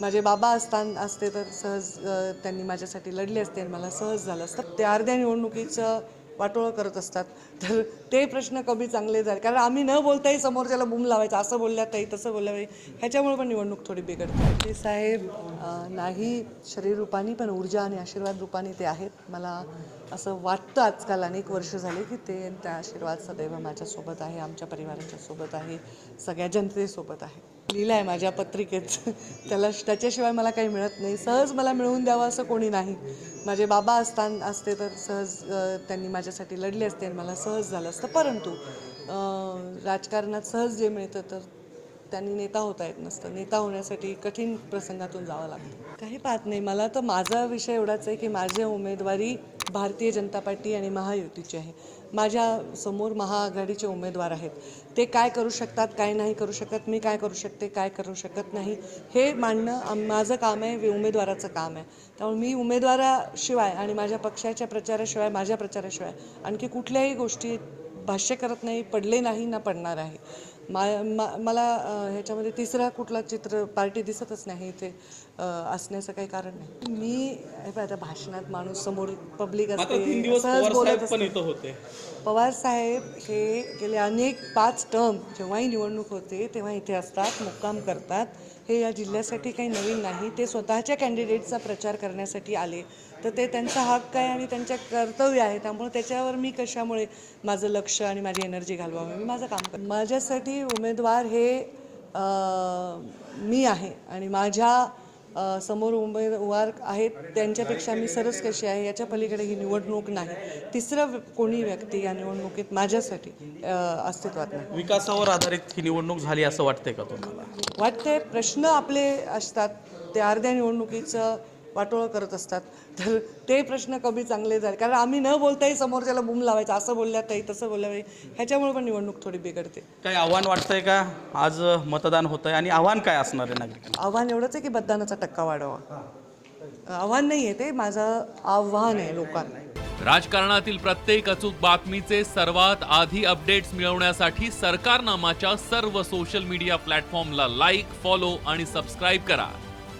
माझे बाबा असताना असते तर सहज त्यांनी माझ्यासाठी लढले असते आणि मला सहज झालं असतं. ते अर्ध्या निवडणुकीचं वाटोळं करत असतात. तर ते प्रश्न कमी चांगले झाले. कारण आम्ही न बोलताही समोरच्याला बूम लावायचं असं बोलल्यातही तसं बोलल्याही ह्याच्यामुळे पण निवडणूक थोडी बिघडते. ते साहेब नाही शरीर रूपाने पण ऊर्जा आणि आशीर्वाद रूपाने ते आहेत. मला असं वाटतं आजकाल अनेक वर्ष झाले की ते त्या आशीर्वाद सदैव माझ्यासोबत आहे आमच्या परिवाराच्या सोबत आहे सगळ्या जनतेसोबत आहे. लिहिलं आहे माझ्या पत्रिकेत. त्याला त्याच्याशिवाय मला काही मिळत नाही. सहज मला मिळवून द्यावं असं कोणी नाही. माझे बाबा असताना असते तर सहज त्यांनी माझ्यासाठी लढले असते आणि मला सहज झालं असतं. परंतु राजकारणात सहज जे मिळतं तर त्यांनी नेता होता येत नसतं. नेता होण्यासाठी कठीण प्रसंगातून जावं लागतं. काही पाहत नाही. मला तर माझा विषय एवढाच आहे की माझी उमेदवारी भारतीय जनता पार्टी आणि महायुतीची आहे. माझ्यासमोर महाआघाडीचे उमेदवार आहेत. ते काय करू शकतात काय नाही करू शकत मी काय करू शकते काय करू शकत नाही हे मांडणं माझं काम आहे उमेदवाराचं काम आहे. त्यामुळे मी उमेदवाराशिवाय आणि माझ्या पक्षाच्या प्रचाराशिवाय माझ्या प्रचाराशिवाय आणखी कुठल्याही गोष्टी भाष्य करत नाही पडले नाही ना पडणार आहे. मा मला ह्याच्यामध्ये तिसरा कुठला चित्र पार्टी दिसतच नाही इथे असण्याचं काही कारण नाही. मी हे आता भाषणात माणूस समोर पब्लिक असते सहज पवार बोलत साहेब असते. पवार साहेब हे गेले अनेक पाच टर्म जेव्हाही निवडणूक होते तेव्हा इथे असतात मुक्काम करतात. हे या जिल्ह्यासाठी काही नवीन नाही ते स्वतःच्या कॅन्डिडेटचा प्रचार करण्यासाठी आले. तर ते त्यांचा हक्क आहे आणि त्यांच्या कर्तव्य आहे त्यामुळे त्याच्यावर मी कशामुळे माझं लक्ष आणि माझी एनर्जी घालवावी? मी माझं काम कर माझ्यासाठी उमेदवार हे मी आहे आणि माझ्यासमोर उमेदवार आहेत त्यांच्यापेक्षा मी सरस कशी आहे याच्या पलीकडे ही निवडणूक नाही. तिसरं कोणी व्यक्ती या निवडणुकीत माझ्यासाठी अस्तित्वात नाही. विकासावर आधारित ही निवडणूक झाली असं वाटतंय का तुम्हाला? वाटते प्रश्न आपले असतात. ते अर्ध्या निवडणुकीचं वाटोळं करत असतात. तर ते प्रश्न कमी चांगले झाले. कारण आम्ही न बोलताही समोरच्याला बूम लावायचं. असं बोलल्यातही तसं बोलल्याही ह्याच्यामुळे पण निवडणूक थोडी बिघडते. काही आव्हान वाटतंय का? आज मतदान होत आहे आणि आव्हान काय असणार आहे नागरिकांना? आव्हान एवढंच आहे की मतदानाचा टक्का वाढवा. आव्हान नाही आहे ते. माझं आव्हान आहे लोकांना. राजकारणातील प्रत्येक अचूक बातमीचे सर्वात आधी अपडेट्स मिळवण्यासाठी सरकारनामाच्या सर्व सोशल मीडिया प्लॅटफॉर्मला लाईक फॉलो आणि सबस्क्राईब करा.